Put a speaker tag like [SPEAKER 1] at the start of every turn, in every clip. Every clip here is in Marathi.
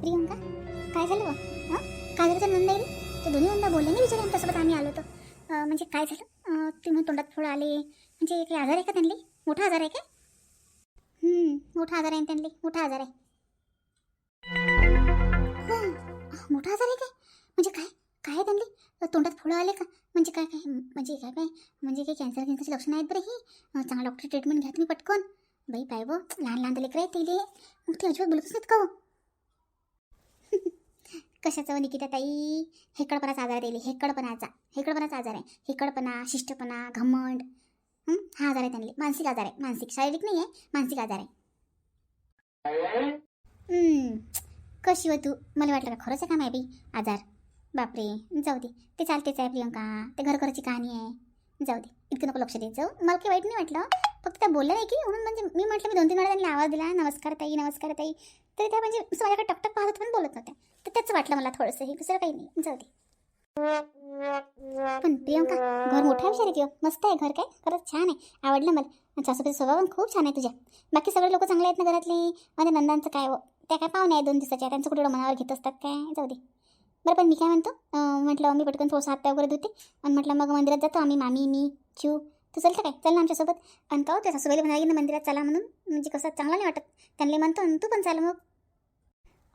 [SPEAKER 1] प्रियंका काय झालं बा हां काय झालं तर नंदाईला ते दोन्ही नंदा बोलले नाही विचारे आमच्यासोबत आम्ही आलो होतो. म्हणजे काय झालं? तुम्ही तोंडात फोड आले. म्हणजे काही आजार आहे का त्यांनी मोठा आजार आहे का मोठा आजार आहे त्यांनी मोठा आजार आहे. मोठा आजार आहे काय? म्हणजे काय? काय आहे त्यांनी तोंडात फुलं आले का? म्हणजे काय काय म्हणजे काय काय? म्हणजे काही कॅन्सर कॅन्सरची लक्षणं आहेत बरं ही? चांगला डॉक्टर ट्रीटमेंट घ्या तुम्ही पटकन. बाई पाय बो लहान लहान लेकरं आहेत ते मग ते अजिबात बोलतच नाहीत का हो? कशाचं हो, निकिता ताई? हेकडपणाचा आजार आहे हेकडपणाचा. हेकडपणाचा आजार आहे. हेकडपणा शिष्टपणा घमंड. हा? आजार आहे त्यांनी. मानसिक आजार आहे. मानसिक. शारीरिक नाही आहे मानसिक आजार आहे. कशी हो तू? मला वाटलं का खरंच आहे का माहिती आजार? बापरे. जाऊ दे. ते चालतेच आहे प्रियंका. ते घर घरची कहाणी आहे. जाऊ दे. इतकं नको लक्ष देत जाऊ. मला काही वाईट नाही वाटलं. फक्त त्या बोलल्या नाही की म्हणून म्हणजे मी म्हटलं मी दोन तीन वेळा त्यांनी आवाज दिला. नमस्कार ताई नमस्कार ताई. तरी त्या म्हणजे माझ्याकडे टकटक पाहत पण बोलत नव्हत्या. तर त्याच वाटलं मला थोडंसं. हे दुसरं काही नाही. जाऊ दे. पण प्रियंका घर मोठं आहे विचार किंवा हो? मस्त आहे घर काय? खरंच छान आहे. आवडलं मला. सासूचा स्वभाव पण खूप छान आहे तुझ्या. बाकी सगळे लोक चांगले आहेत ना घरातले? माझ्या नंदांचं काय हो, त्या काय पाहुणे आहे दोन दिवसाच्या. त्यांचं कुठे मनावर घेत असतात काय? जाऊ दे. बरं पण मी काय म्हणतो? म्हटलं मी पटकन थोडंसं हात वगैरे धुते आणि म्हटलं मग मंदिरात जातो आम्ही. मामी मी चिव तू चलतं काय? चल ना आमच्यासोबत. आणि का हो, सासूबाईला म्हणाली ना मंदिरात चला म्हणून. म्हणजे कसं चांगलं नाही वाटत. त्यांना म्हणतो आणि तू पण चाल मग.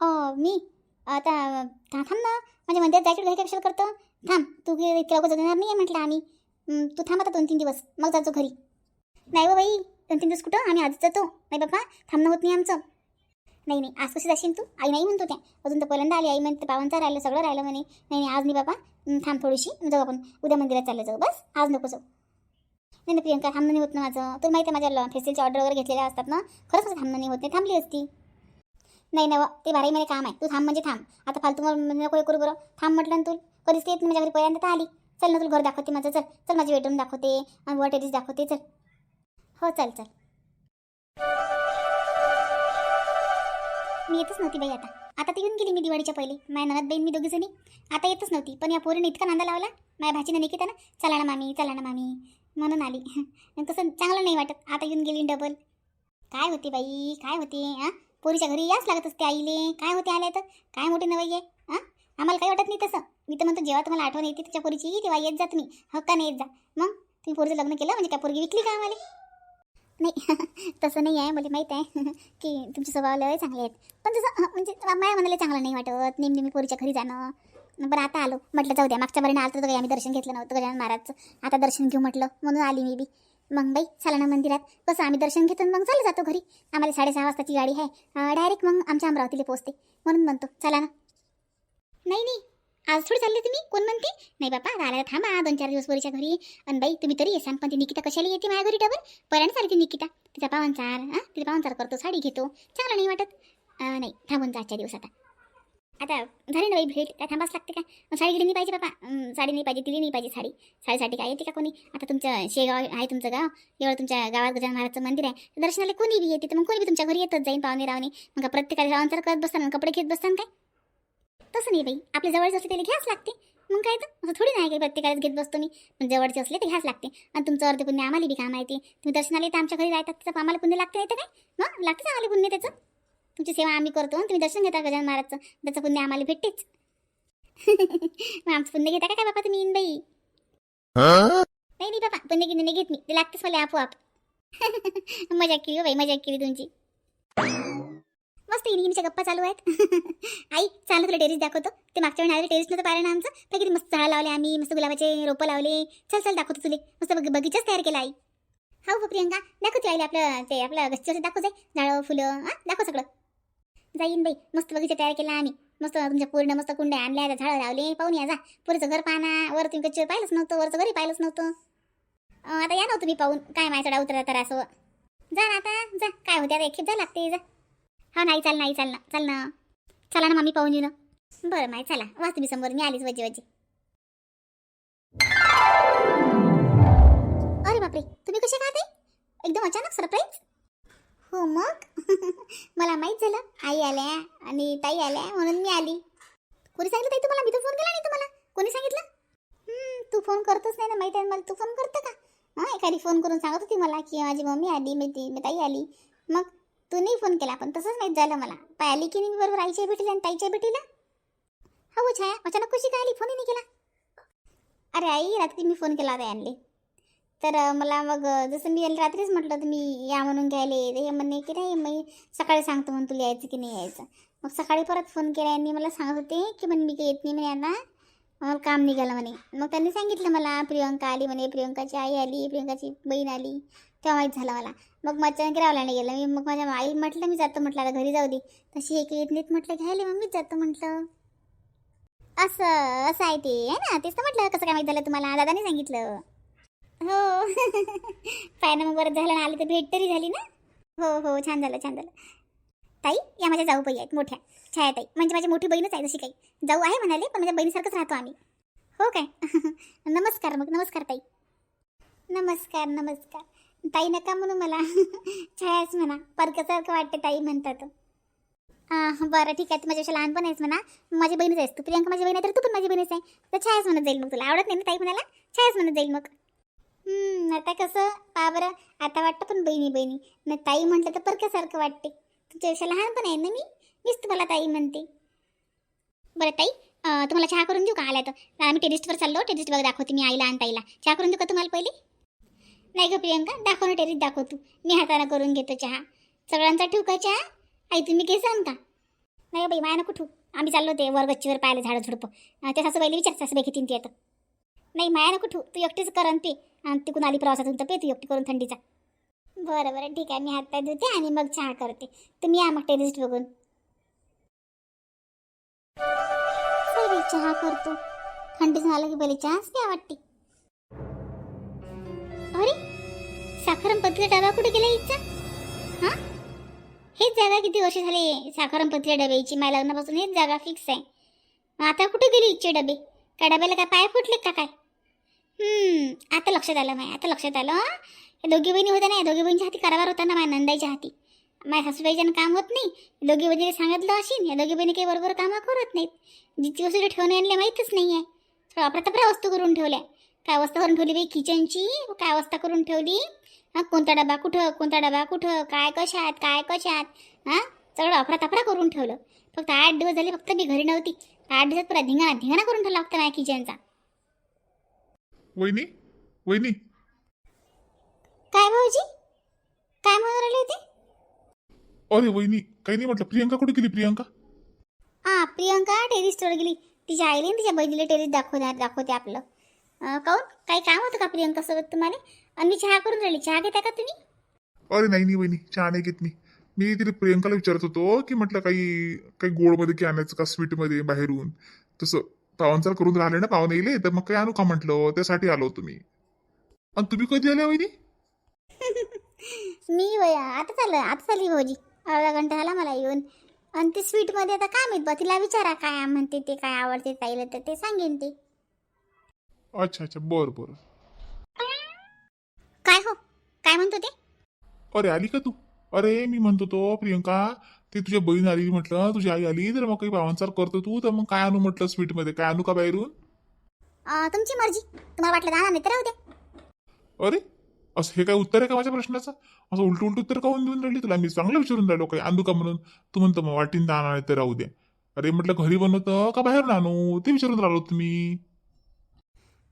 [SPEAKER 1] हो, मी. आता था- थांब ना. म्हणजे मंदिरात जायचं घ्यायचं कशाला करतो थांब तू इतक्या लवकर जाणार नाही आहे म्हटलं आम्ही. तू थांब आता दोन तीन दिवस. मग जायचो घरी. नाही हो बाई दोन तीन दिवस कुठं? आम्ही आजच जातो. नाही बाबा थांबणं होत नाही आमचं. नाही नाही आज कशी जाशील तू? आई नाही म्हणतो त्या अजून तर पहिल्यांदा आली. आई म्हणते बाबांचा राहिलं सगळं राहिलं म्हणे. नाही नाही आज नाही बाबा थांब थोडीशी. जाऊ आपण. उद्या मंदिरात चाललं जाऊ. बस. आज नको जाऊ. नाही नाही प्रियंका थांबणं नाही होत ना माझं. तुला माहिती आहे माझ्या फेस्टिवलची ऑर्डर वगैरे घेतलेल्या असतात ना. खरंच माझं थांबणं नाही होत नाही. थांबली असती. नाही नाही व, ते बाराही महिने काम आहे. तू थांब म्हणजे थांब. आता फालतू नको करू बरं. थांब म्हटलं ना तू कधीच ते येत नाही माझ्या घरी पहिल्यांदा तर आली. चल ना तुला घर दाखवते माझं. चल. चल माझी बेडरूम दाखवते. आणि वर टेरिस दाखवते. चल. हो चल चल. मी येतच नव्हती बाई आता. आता तर येऊन गेली मी दिवाळीच्या पहिले. माझ्या ननद बहीण मी दोघीजणी आता येतच नव्हती. पण या पोरीने इतका नांदा लावला. माझ्या भाजीनं निकिता ना. चला ना मामी चला ना मामी. म्हणून आली. आणि तसं चांगलं नाही वाटत. आता येऊन गेली डबल काय होते बाई? काय होते हां? पोरीच्या घरी याच लागत असते आईले. काय होते आल्या तर? काय मोठी नवई आहे हां आम्हाला काही वाटत नाही तसं. मी तर म्हणतो जेव्हा तुम्हाला आठवण येते तिच्या पोरीची तेव्हा येत जा तुम्ही. हक्काने येत जा. मग? तुम्ही पोरीचं लग्न केलं? म्हणजे काय पोरगी विकली का आम्हाला? नाही. तसं नाही आहे मला माहीत आहे. की तुमचे स्वभाव लय चांगले आहेत. पण तसं म्हणजे माया म्हणाले चांगलं नाही वाटत नेहमी नेहमी पोरीच्या घरी जाणं. बरं आता आलो. म्हटलं जाऊ द्या मागच्या बरीने आलं तर काही आम्ही दर्शन घेतलं नव्हतं गजानन महाराजचं. आता दर्शन घेऊ म्हटलं म्हणून आली मी बी. मग बाई चला ना मंदिरात कसं आम्ही दर्शन घेतो मग चालू जातो घरी. आम्हाला साडेसहा वाजताची गाडी आहे. डायरेक्ट मग आमच्या अमरावतीला पोहोचते. म्हणून म्हणतो चला ना. नाही नाही. आज थोडी चालले तुम्ही कोण म्हणते? नाही बापा राहिला थांबा. दोन चार दिवस वरीच्या घरी. आणि बाई तुम्ही तरी येसान पण ती निकिता कशाला येते माझ्या घरी डबल? पर्यंत चालली ती निकिता. तिचा पावनचार हां तिचा पावनचार करतो साडी घेतो. चांगलं नाही वाटत. नाही थांबून जा आजच्या दिवस आता. आता झाली ना बाई भेट काय थांबाच लागते का मग साडी गेली नाही पाहिजे बाबा साडी नाही पाहिजे तिली नाही पाहिजे साडी. साडीसाठी काय येते का कोणी? आता तुमचं शेगाव आहे तुमचं गाव एवढं तुमच्या गावात गजानन महाराजचं मंदिर आहे दर्शनाला कोणी बी येते तर मग कोणी बी तुमच्या घरी येतच जाईन पाहुणे रावणे. मग प्रत्येकाला प्रत्येकाला तर करत बसताना कपडे घेत बसताना काय? तसं नाही बाई. आपल्या जवळच असले त्याला घ्याच लागते. मग काय तर? असं थोडी नाही काही प्रत्येकालाच घेत बसतो मी. पण जवळचे असले तर घ्याच लागते. आणि तुमचं अर्ध पुण्य आम्हाला बी काम आहे ते. तुम्ही दर्शनाला येते आमच्या घरी राहतात त्याचं आम्हाला पुण्य लागते नाही तर काय? मग लागतं आम्हाला पुण्य त्याचं? तुमची सेवा आम्ही करतो. तुम्ही दर्शन घेता गजानन महाराजचं? त्याचं पुण्य आम्हाला भेटतेच. मग आमचं पुण्य घेता का काय बाबा तुम्ही इन बाई नाही नाही बाबा पुण्य नाही घेत मी. ते लागतेच मला आपोआप. मजा केली हो बाई मजा केली तुमची. मस्त इनिच्या गप्पा चालू आहेत. आई चालू तुला टेरिस दाखवतो. ते मागच्या वेळी टेरिस नव्हतं पाहिलं ना आमचं. तर किती मस्त झाडं लावले आम्ही मस्त गुलाबाचे रोपं लावले. चल चल दाखवतो तुले. मस्त बग बगीचाच तयार केला आई. हा प्रियंका दाखवते आईला आपलं ते आपलं गच्चीवर दाखव जाय झाडं फुलं हां? दाखव सगळं. जाईन बाई. मस्त बगीचा तयार केला आम्ही. मस्त तुमच्या पूर्ण मस्त कुंड्या आणल्या त्या झाडं लावले. पाहून या जा. पुरीचं घर पाहना. वर तुम्ही कच्चीवर पाहिलंच नव्हतं. वरचं घरी पाहिलंच नव्हतं. आता या ना तुम्ही पाहून. काय माझ्या चढा उतरा तर असं. जा ना आता. जा. काय होते आता? एकखेप जा लागते. जा. हा नाही चाल नाही चाल ना. चाल ना. चला ना मम्मी पाहून येऊ ना बरं माय चला. वाच तुम्ही समोर. मी आलीच वजी वजी. अरे बापरे. तुम्ही कसे खाते एकदम अचानक सरप्राईज हो मग? मला माहीत झालं. आई आल्या आणि ताई आल्या म्हणून मी आली. कोणी सांगितलं ताई तुम्हाला? मी तर फोन केला नाही तुम्हाला. कोणी सांगितलं? तू फोन करतोच नाही ना? माहीत आहे मला? तू फोन करतं का? हां एखादी फोन करून सांगत होती मला की माझी मम्मी आली मी ती मी ताई आली. मग तू नाही फोन केला पण तसंच माहीत झालं मला. पाय आली की नाही मी बरोबर आईच्या भेटीला आणि ताईच्या भेटीला? हो छाया. अचानक कशी काय आली? फोनही नाही केला. अरे आई रात्री मी फोन केला होता आणले तर मला मग जसं मी याला रात्रीच म्हटलं तुम्ही या म्हणून घ्यायला येते हे म्हणणे की नाही मी सकाळी सांगतो म्हणून तुला यायचं की नाही यायचं. मग सकाळी परत फोन केला यांनी मला सांगत होते की म्हणे मी काही येत नाही म्हणे यांना. मला काम निघालं म्हणे. मग त्यांनी सांगितलं मला प्रियंका आली म्हणे प्रियंकाची आई आली प्रियंकाची बहीण आली. तेव्हा माहीत झालं मला. मग माझ्या गिरावला नाही गेलं. मी मग माझ्या आई म्हटलं मी जातो म्हटलं आता घरी जाऊ दे. तशी एक येत नाहीत म्हटलं घ्यायला मग मीच जातो म्हटलं. असं असं आहे ते आहे ना? तेच तर म्हटलं कसं काय माहीत झालं तुम्हाला? दादाने सांगितलं. हो. पाय ना मग बरं झालं ना तर भेट तरी झाली ना? हो हो छान झालं छान झालं. ताई या माझ्या जाऊ बाई आहेत मोठ्या. छाया ताई म्हणजे माझी मोठी बहीणच आहे जशी काही. जाऊ आहे म्हणाले पण माझ्या बहिणीसारखंच राहतो आम्ही. हो काय? नमस्कार मग नमस्कार ताई. नमस्कार नमस्कार. ताई नका म्हणू मला. छायाच म्हणा. परकसारखं वाटते ताई म्हणतात. हां बरं ठीक आहे. तू माझ्यापेक्षा लहानपण आहेस म्हणा. माझी बहीणच आहेस तू. प्रियंका माझी बहीण आहे तर तू पण माझी बहीणच आहे. तर छायाच म्हणत जाईल मग तुला. आवडत नाही ना ताई म्हणाला छायाच म्हणत जाईल मग. आता कसं? पा बरं आता वाटतं पण बहिणी बहिणी न ताई म्हटलं तर परक्यासारखं वाटते. तुझ्यापेक्षा लहानपण आहे ना मी? मीच तुम्हाला ताई म्हणते. बरं ताई तुम्हाला चहा करून देऊ का? आल्या तर. आम्ही टेरिस्टवर चाललो टेरिस्ट बघ दाखवते मी आईला आणि ताईला. चहा करून देऊ का तुम्हाला पहिले? नाही गं प्रियंका दाखव ना टेरिस्ट दाखव तू मी हाताने करून घेतो चहा. सगळ्यांचा ठेवू का चहा? आई तुम्ही घेसान का? नाही बाई माया नको ठेवू. आम्ही चाललो ते वर गच्चीवर पाहायला झाडं झुडपं अं, त्या सासूबाईला विचार सासूबाई किती येतं नाही माया नको ठू तू एकटीच करन ते. आणि तिकून आली प्रवासातून तर पे तू एकटी करून थंडीचा. बरं बरं. ठीक आहे. मी हात पाय धुते आणि मग चहा करते. तुम्ही या मग टेरिस्ट बघून. चहा करतो. थंडी झालं की पहिले चहाच प्या वाटते. अरे साखरमपतीचा डबा कुठे गेला हिचा हा? हेच जागा किती वर्ष झाले साखरमपतीच्या डब्याची. माझ्या लग्नापासून हेच जागा फिक्स आहे. आता कुठे गेली इच्छे डबे? काय डब्याला काय पाय फुटले का काय? आता लक्षात आलं माय आता लक्षात आलं हं? या दोघी बहिणी होत्या ना या दोघी बहिणीच्या हाती कारभार होता ना माझ्या नंदाईच्या हाती. माझ्या सासूबाईच्यानं काम होत नाही. दोघी बहिणीने सांगितलं असेल या दोघी बहिणी काही बरोबर कामं करत नाहीत. जिची वस्तू ठेवणे आणल्या माहीतच नाही आहे थोडं अप्रतप्रा वस्तू करून ठेवल्या. काय अवस्था करून ठेवली बाई? किचनची. काय अवस्था करून ठेवली? हां? कोणता डबा कुठं? कोणता डबा कुठं? काय कशात? काय कशात? हां? सगळं अफरातफरा करून ठेवलं. फक्त आठ दिवस झाले फक्त मी घरी नव्हती. आठ दिवसात पुरा धिंगाणा धिंगाणा करून ठेवला फक्त माझ्या किचनचा.
[SPEAKER 2] वहिनी वहिनी.
[SPEAKER 1] काय भाऊजी? काय म्हणून राहिले होते?
[SPEAKER 2] अरे वहिनी काही नाही म्हटलं प्रियंका कुठे गेली प्रियंका?
[SPEAKER 1] हा प्रियंका टेरिसवर गेली. तिच्या आईला आणि तिच्या बहिणीला टेरिस दाखवते दाखवते आपलं. अं, काहून? काही काम होतं का प्रियंका सोबत तुम्हाला? आणि मी चहा करून राहिली. चहा घेता का तुम्ही?
[SPEAKER 2] अरे नाही नाही वहिनी चहा नाही घेत मी. मी तिला प्रियंकाला विचारत होतो की म्हटलं काही काही गोडमध्ये की आणायचं का स्वीटमध्ये बाहेरून? तसं. पाहुणचार करून राहिले ना पाहुणे येले तर मग काही आणू का म्हटलं? त्यासाठी आलो मी. आणि तुम्ही कधी आल्या वहिनी?
[SPEAKER 1] मी वय आता चाललं आता चालली भाऊजी. अर्धा घंटा झाला मला येऊन. आणि ते स्वीटमध्ये आता काय माहीत बा तिला विचारा काय म्हणते ते काय आवडते ताईला तर ते सांगेन ते.
[SPEAKER 2] अच्छा अच्छा बरं बरं.
[SPEAKER 1] काय हो? काय म्हणतो ते?
[SPEAKER 2] अरे आली का तू? अरे मी म्हणतो तो प्रियंका ते तुझ्या बहीण आली म्हटलं तुझी आई आली तर मग काही पाहुणचार करतो तू तर मग काय आणू म्हटलं स्वीटमध्ये? काय आणू का बाहेरून?
[SPEAKER 1] अं, तुमची मर्जी. तुम्हाला वाटलं नाही तर राहू द्या
[SPEAKER 2] अरे असं हे काय उत्तर आहे का माझ्या प्रश्नाचं? असं उलट उलट उत्तर काऊन देऊन राहिली तुला? मी चांगलं विचारून राहिलो काय आणू का म्हणून? तू म्हणतो मग वाटीन नाही तर राहू दे. अरे म्हटलं घरी बनवतं का बाहेरून आणू? ते विचारून राहिलो तुम्ही.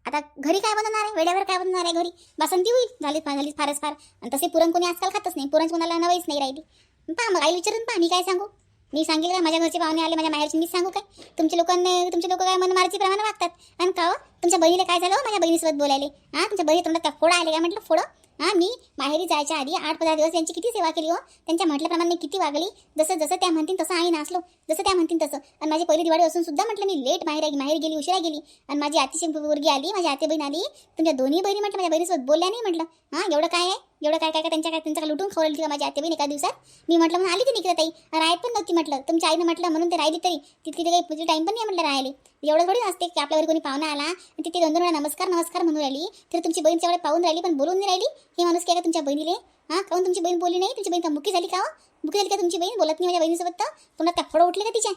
[SPEAKER 1] आता घरी काय बनवणार आहे? वेड्यावर काय बनवणार आहे घरी? बासंती होईल झाली झाली फारच फार. आणि तसे पुरण कोणी आजकाल खातच नाही. पुरण कोणाला नवईच नाही राहिली. पहा मग आई विचारून पहा मी काय सांगू? मी सांगेल का माझ्या घरचे पाहुणे आले माझ्या माहेरचे मी सांगू काय? तुमच्या लोकांनी तुमचे लोक काय मनमारची प्रमाणे वागतात? आणि का हो? तुमच्या बहिणीला काय झालं हो माझ्या बहिणीसोबत बोलायले? हां तुमच्या बहिणी तोंडात का फोडा आले काय म्हटलं फोडं? हां मी माहेरी जायच्या आधी आठ पंधरा दिवस त्यांची किती सेवा केली हो? त्यांच्या म्हटल्याप्रमाणे मी किती वागली? जसं जसं त्या म्हणतील तसं आई नाचलो. जसं त्या म्हणतील तसं. आणि माझी पहिली दिवाळी असून सुद्धा म्हटलं मी लेट माहेर माहेर गेली उशिरा गेली. आणि माझी आतीची मुलगी आली माझी आते बहीण आली. तुमच्या दोन्ही बहिणी म्हटलं माझ्या बहिणीसोबत बोलल्या नाही म्हटलं. हां एवढं काय आहे? एवढं काय काय काय त्यांच्या काय त्यांच्या लुटून खवळली का माझी आते बहीण एका दिवसात? मी म्हटलं म्हणून आली ती निघत ताई. राहत पण नव्हती म्हटलं. तुमच्या आईनं म्हटलं म्हणून ते राहिली तरी. तिथे काही पुढे टाईम पण नाही म्हटलं राहिले एवढं थोडी असते की आपल्यावर कोणी पाहुणा आला आणि तिथे दोन दोन वेळा नमस्कार नमस्कार म्हणून राहिली. तर तुमची बहीण तेवढे पाहून राहिली पण बोलून नाही राहिली. हे माणूस काय का तुमच्या बहिणीले? हां काहून तुमची बहीण बोलली नाही? तुमची बहीण का मुकी झाली का हो? मुकी झाली का तुमची बहीण? बोलत नाही माझ्या बहिणीसोबत तर? पुन्हा त्या फळं उठले का तिच्या?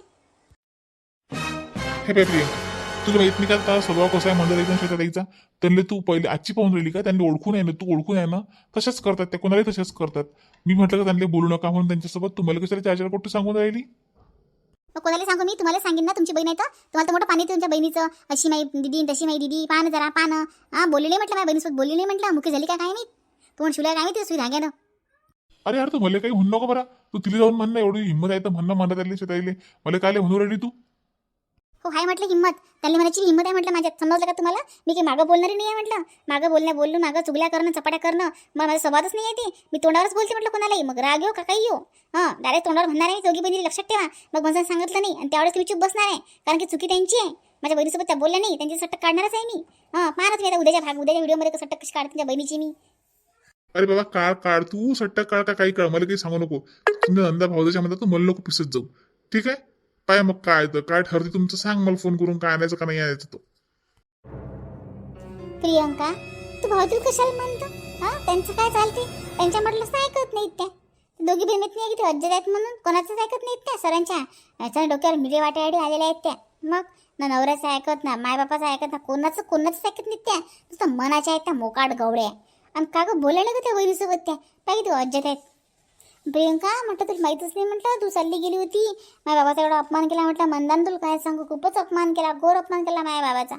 [SPEAKER 2] तुला माहीत नाही का आता स्वभाव कसा आहे मंडळ एकदम शेतात यायचा त्यांना तू पहिले आजची पाहून राहिली का? त्यांनी ओळखून आहे ना तू ओळखून आहे ना तशाच करतात त्या कोणालाही तशाच करतात. मी म्हटलं का त्यांना बोलू नका म्हणून त्यांच्यासोबत तुम्हाला कशाला चार्जर कोट सांगून राहिली?
[SPEAKER 1] मग कोणाला सांगू मी? तुम्हाला सांगेन ना तुमची बहीण आहे तर. तुम्हाला तर मोठं पाणी येते तुमच्या बहिणीचं. अशी माई दिदी तशी माई दिदी पाहा ना जरा पाहा ना हा बोलली नाही म्हटलं माझ्या बहिणीसोबत बोलली नाही म्हटलं. मुख्य झाली काय काय नाही? तोंड शिवल्या काय माहिती सुई धाग्यानं.
[SPEAKER 2] अरे यार तू मला काही म्हणू नको बरा. तू तिला जाऊन म्हणणं एवढी हिंमत आहे तर म्हणणं म्हणत आली शेताईले. मला काय म्हणू राहिली तू?
[SPEAKER 1] हो हाय म्हटलं हिंमत त्यांनी म्हणायची हिंमत आहे म्हटलं माझ्यात. समजलं का तुम्हाला? मी काही मागं बोलणारी नाही आहे म्हटलं. मागं बोलण्या बोललो मागं चुगल्या करणं चपाट्या करणं. मला माझा संवादच नाही आहे ते. मी तोंडावरच बोलते म्हटलं कोणालाही. मग राग येऊ का? काही येऊ. हां डायरेक्ट तोंडावर म्हणणार आहे दोघी बहिणी लक्षात ठेवा. मग माझं सांगितलं नाही. आणि त्यावेळेस तुम्ही चूप बसणार आहे. कारण की चुकी त्यांची आहे. माझ्या बहिणीसोबत त्या बोलल्या नाही. त्यांची सट्ट काढणारच आहे मी. हां पाहणार मी आता. उद्याच्या भाग उद्याच्या व्हिडिओमध्ये कसं सट्ट कशी काढते त्या बहिणीची मी.
[SPEAKER 2] अरे बाबा काळ काढ तू सट्टा काढ का काही काढ मला काही सांगू नको. तुम्ही अंदा भाऊ म्हणतात तर मला नको पिसत जाऊ. ठीक आहे? पाय मग काय तर काय ठरते तुमचं? सांग मला फोन करून काय आणायचं का नाही आणायचं तो.
[SPEAKER 1] प्रियंका तू भावतील कशाला म्हणतो? हा? त्यांचं काय चालते? त्यांच्या म्हटलं ऐकत नाहीत त्या. दोघी बहिणीत नाही की ते अज्जत आहेत म्हणून कोणाचंच ऐकत नाहीत त्या. सरांच्या याच्या डोक्यावर मिरे वाट्याआडी आलेल्या आहेत त्या. मग? ना नवऱ्याचं ऐकत ना मायबापाचं ऐकत ना कोणाचं कोणाचंच ऐकत नाहीत त्या. नुसतं मनाच्या आहेत त्या मोकाट गवड्या आणि का गं बोलायला का त्या बहिणीसोबत त्या. पाहिजे तू अज्जत आहेत. प्रियंका म्हटलं तुला माहीतच नाही म्हटलं तू चालली गेली होती. माझ्या बाबाचा एवढा अपमान केला म्हटलं मंदान तुला काय सांगू? खूपच अपमान केला घोर अपमान केला माझ्या बाबाचा.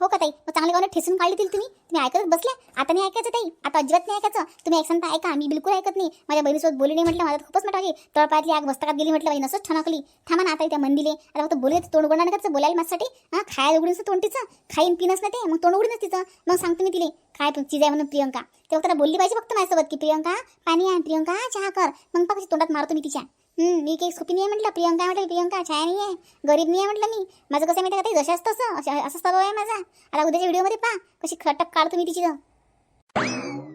[SPEAKER 1] हो का ताई? मग चांगले गाणं ठेसून काढली तुम्ही? तुम्ही ऐकतच बसल्या? आता नाही ऐकायचं ताई. आता अजिबात नाही ऐकायचं. तुम्ही ऐकसान तर ऐका. मी बिलकुल ऐकत नाही. माझ्या बहिणीसोबत बोलली नाही म्हटलं मला खूपच मोठा तळपातली आग मस्तकात गेली म्हटलं बाई. नसंच ठणकली. थांबा ना आता त्या मंदिले. आता फक्त बोलले तोंड उघडणार करायचं बोलायला माझ्यासाठी? हां? खायला उघडून तोंड तिचं खाईन पिनच ना ते. मग तोंड उघडूनच तिचं. मग सांगतो मी तिले. काय चीज आहे म्हणून प्रियंका. तेव्हा त्याला बोलली पाहिजे फक्त माझ्यासोबत की प्रियंका पाणी आहे प्रियंका चहा कर. मग पा तोंडात मारतो मी तिच्या. मी काही सोपी नाही आहे म्हटलं. प्रियंका म्हटलं प्रियंका छाया नाही आहे. गरीब नाही आहे म्हटलं मी. माझं कसं आहे माहिती आहे का? ताई जशाच तसं असं असं स्वभाव आहे माझा. आता उद्याच्या व्हिडिओमध्ये पहा कशी खटक काढतो मी तिची तर.